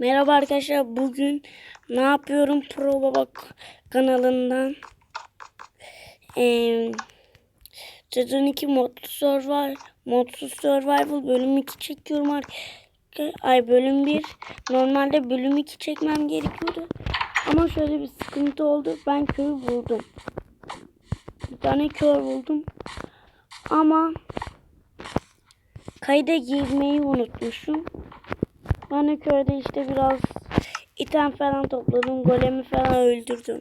Merhaba arkadaşlar. Bugün ne yapıyorum Pro Baba kanalından. Ee, sezon 2 modlu survival, modsuz survival bölüm 2 çekiyorum arkadaşlar. Ay bölüm 1. Normalde bölüm 2 çekmem gerekiyordu. Ama şöyle bir sıkıntı oldu. Ben köyü buldum. Bir tane köy buldum. Ama kayda girmeyi unutmuşum. De köyde işte biraz item falan topladım. Golemi falan öldürdüm.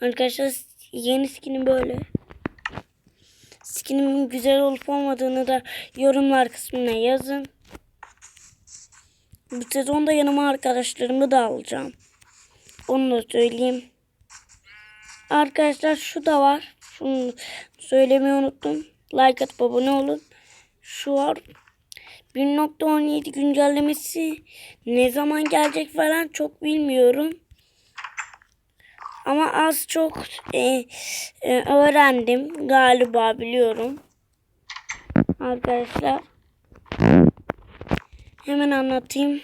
Arkadaşlar yeni skinim böyle. Skinimin güzel olup olmadığını da yorumlar kısmına yazın. Bu sezonda yanıma arkadaşlarımı da alacağım. Onu da söyleyeyim. Arkadaşlar şu da var. Şunu söylemeyi unuttum. Like atıp abone olun. Şu var. 1.17 güncellemesi ne zaman gelecek falan çok bilmiyorum. Ama az çok e, e, öğrendim. Galiba biliyorum. Arkadaşlar. Hemen anlatayım.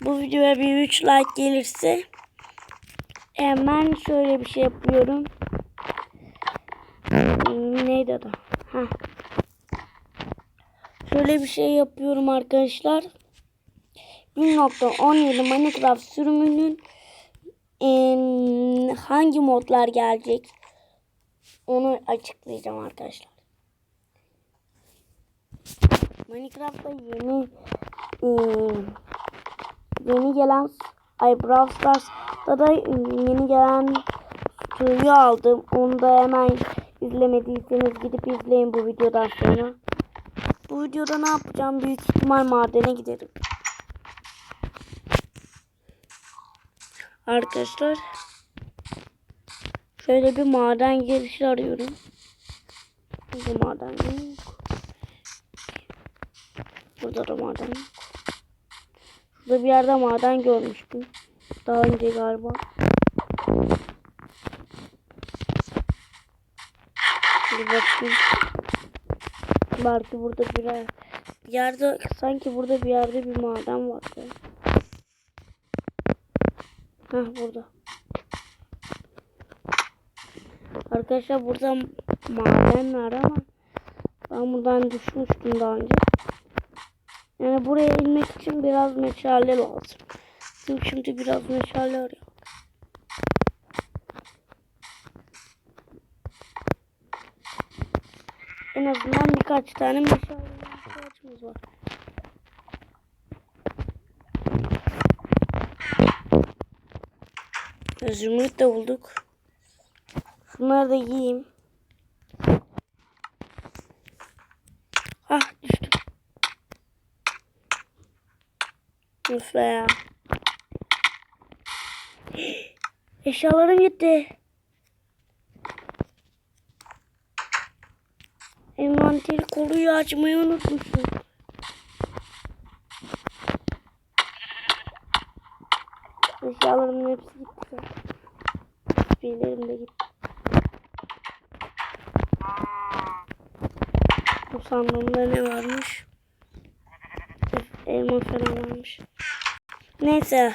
Bu videoya bir 3 like gelirse hemen şöyle bir şey yapıyorum. Neydi adı? Heh. Şöyle bir şey yapıyorum arkadaşlar. 1.17 Minecraft sürümünün hangi modlar gelecek onu açıklayacağım arkadaşlar. Minecraft'ta yeni yeni gelen ay Brawl Stars'ta da yeni gelen suyu aldım. Onu da hemen izlemediyseniz gidip izleyin bu videodan sonra. Bu videoda ne yapacağım? Büyük ihtimal madene giderim. Arkadaşlar. Şöyle bir maden girişi arıyorum. Burada maden yok. Burada da maden yok. Şurada bir yerde maden görmüştüm. Daha önce galiba. Bir bakayım. Belki burada bir yer- bir yerde sanki burada bir yerde bir maden vardı. Heh burada. Arkadaşlar burada maden var ama ben buradan düşmüştüm daha önce. Yani buraya inmek için biraz meşale lazım. Çünkü şimdi biraz meşale arıyorum. En azından birkaç tane meşale ihtiyacımız var. Zümrüt de bulduk. Şunları da yiyeyim. Ah düştüm. Be ya. Eşyalarım gitti. Envanteri koruyu açmayı unutmuşum. Eşyalarımın hepsi gitti. zaten. Birilerim de gitti. Bu sandığımda ne varmış? Elma falan varmış. Neyse.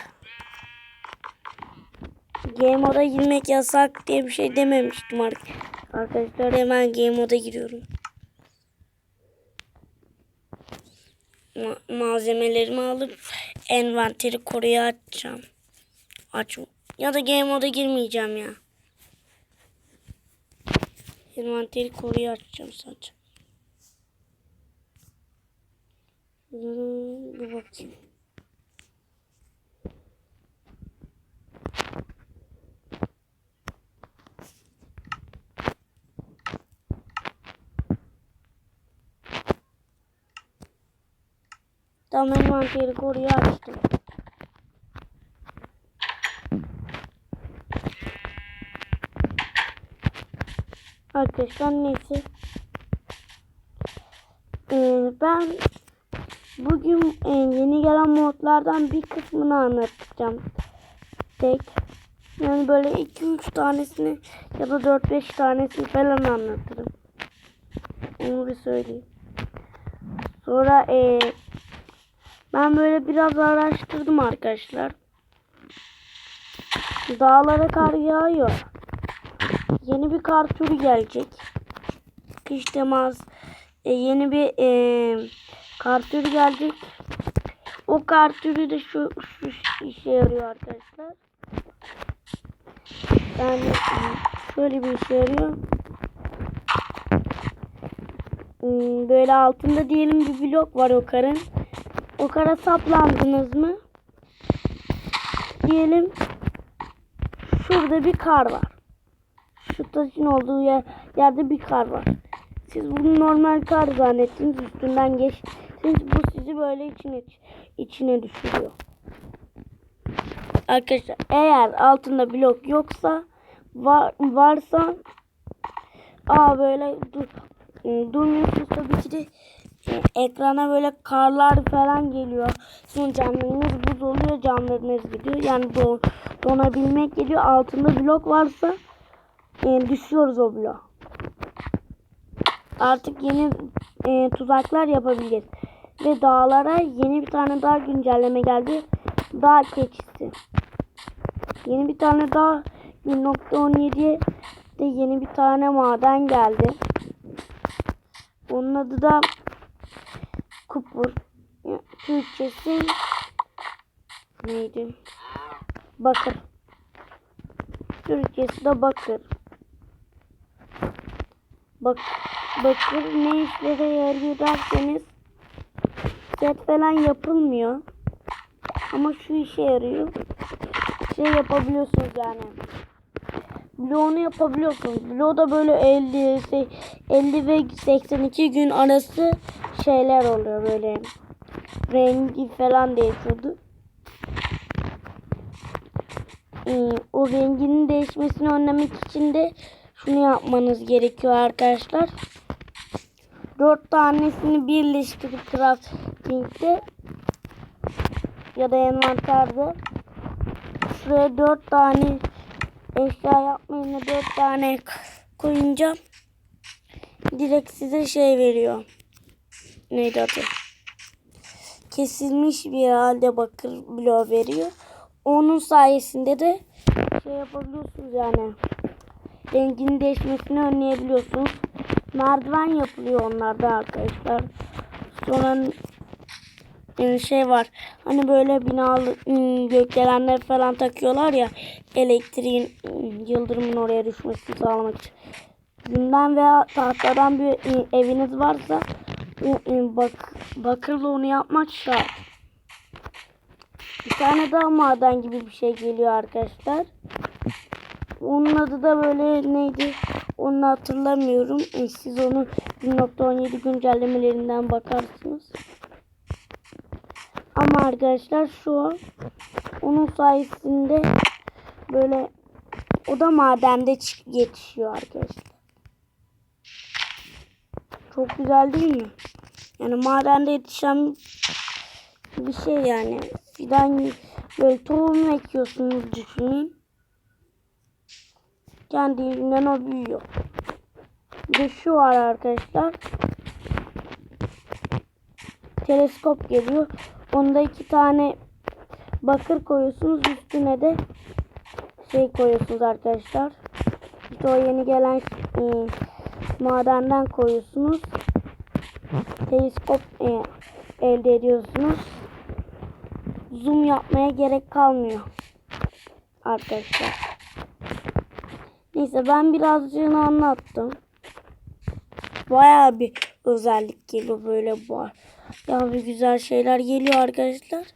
Game moda girmek yasak diye bir şey dememiştim artık. Arkadaşlar hemen game moda giriyorum. Ma- malzemelerimi alıp envanteri koruya açacağım. Aç. Ya da game moda girmeyeceğim ya. Envanteri koruya açacağım sadece. Hmm, Bir bakayım. Tamam envanteri koruya açtım. Arkadaşlar neyse. Ee, ben bugün e, yeni gelen modlardan bir kısmını anlatacağım. Tek. Yani böyle 2-3 tanesini ya da 4-5 tanesini falan anlatırım. Onu bir söyleyeyim. Sonra e, Ben böyle biraz araştırdım arkadaşlar. Dağlara kar yağıyor. Yeni bir kar türü gelecek. Kış temas e, yeni bir e, kar türü gelecek. O kar türü de şu, şu işe yarıyor arkadaşlar. Yani şöyle bir işe yarıyor. Hmm, Böyle altında diyelim bir blok var o karın. O kara saplandınız mı? Diyelim şurada bir kar var. Şu taşın olduğu yer, yerde bir kar var. Siz bunu normal kar zannettiniz üstünden geçtiniz. Bu sizi böyle içine içine düşürüyor. Arkadaşlar eğer altında blok yoksa var, varsa aa böyle dur, e, durmuyorsunuz tabii ki de e, ekrana böyle karlar falan geliyor. Sonra camlarınız buz oluyor camlarınız gidiyor. Yani do, donabilmek geliyor. Altında blok varsa e, düşüyoruz o bloğa. Artık yeni e, tuzaklar yapabiliriz. Ve dağlara yeni bir tane daha güncelleme geldi. Dağ keçisi. Yeni bir tane daha 1.17'ye de yeni bir tane maden geldi. Onun adı da Ya, Türkçesi neydi? Bakır. Türkçesi de bakır. Bak, bakır ne işlere yarıyor derseniz set falan yapılmıyor. Ama şu işe yarıyor. Şey yapabiliyorsunuz yani. Bloğunu yapabiliyorsunuz. Bloğu da böyle 50, se- 50 ve 82 gün arası şeyler oluyor böyle. Rengi falan değişiyordu. Ee, o renginin değişmesini önlemek için de şunu yapmanız gerekiyor arkadaşlar. Dört tanesini birleştirip crafting'de ya da envanterde şuraya dört tane eşya yapmayın da dört tane koyunca direkt size şey veriyor. Neydi adı? Kesilmiş bir halde bakır bloğu veriyor. Onun sayesinde de şey yapabiliyorsunuz yani. Renginin değişmesini önleyebiliyorsunuz. Merdiven yapılıyor onlarda arkadaşlar. Sonra şey var. Hani böyle binalı ım, gökdelenler falan takıyorlar ya elektriğin ım, yıldırımın oraya düşmesini sağlamak için. Günden veya tahtadan bir ım, eviniz varsa ım, bak bakırla onu yapmak şart. Bir tane daha maden gibi bir şey geliyor arkadaşlar. Onun adı da böyle neydi? Onu hatırlamıyorum. E, Siz onu 1.17 güncellemelerinden bakarsınız. Ama arkadaşlar şu an onun sayesinde böyle o da madende çık- yetişiyor arkadaşlar. Çok güzel değil mi? Yani madende yetişen bir şey yani. Fidan böyle tohum ekiyorsunuz düşünün. Kendiliğinden o büyüyor. Bir de şu var arkadaşlar. Teleskop geliyor. Onda iki tane bakır koyuyorsunuz. Üstüne de şey koyuyorsunuz arkadaşlar. İşte o yeni gelen e, madenden koyuyorsunuz. Teleskop e, elde ediyorsunuz. Zoom yapmaya gerek kalmıyor. Arkadaşlar. Neyse ben birazcığını anlattım. Bayağı bir özellik geliyor böyle bu. Ya bir güzel şeyler geliyor arkadaşlar.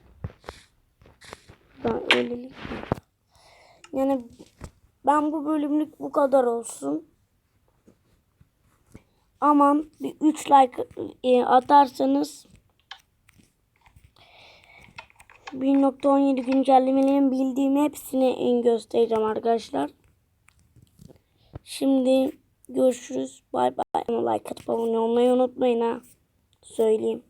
Ben öylelik. Yani ben bu bölümlük bu kadar olsun. Aman bir 3 like e, atarsanız 1.17 güncellemelerin bildiğim hepsini göstereceğim arkadaşlar. Şimdi görüşürüz. Bay bay. Like atıp abone olmayı unutmayın ha. Söyleyeyim.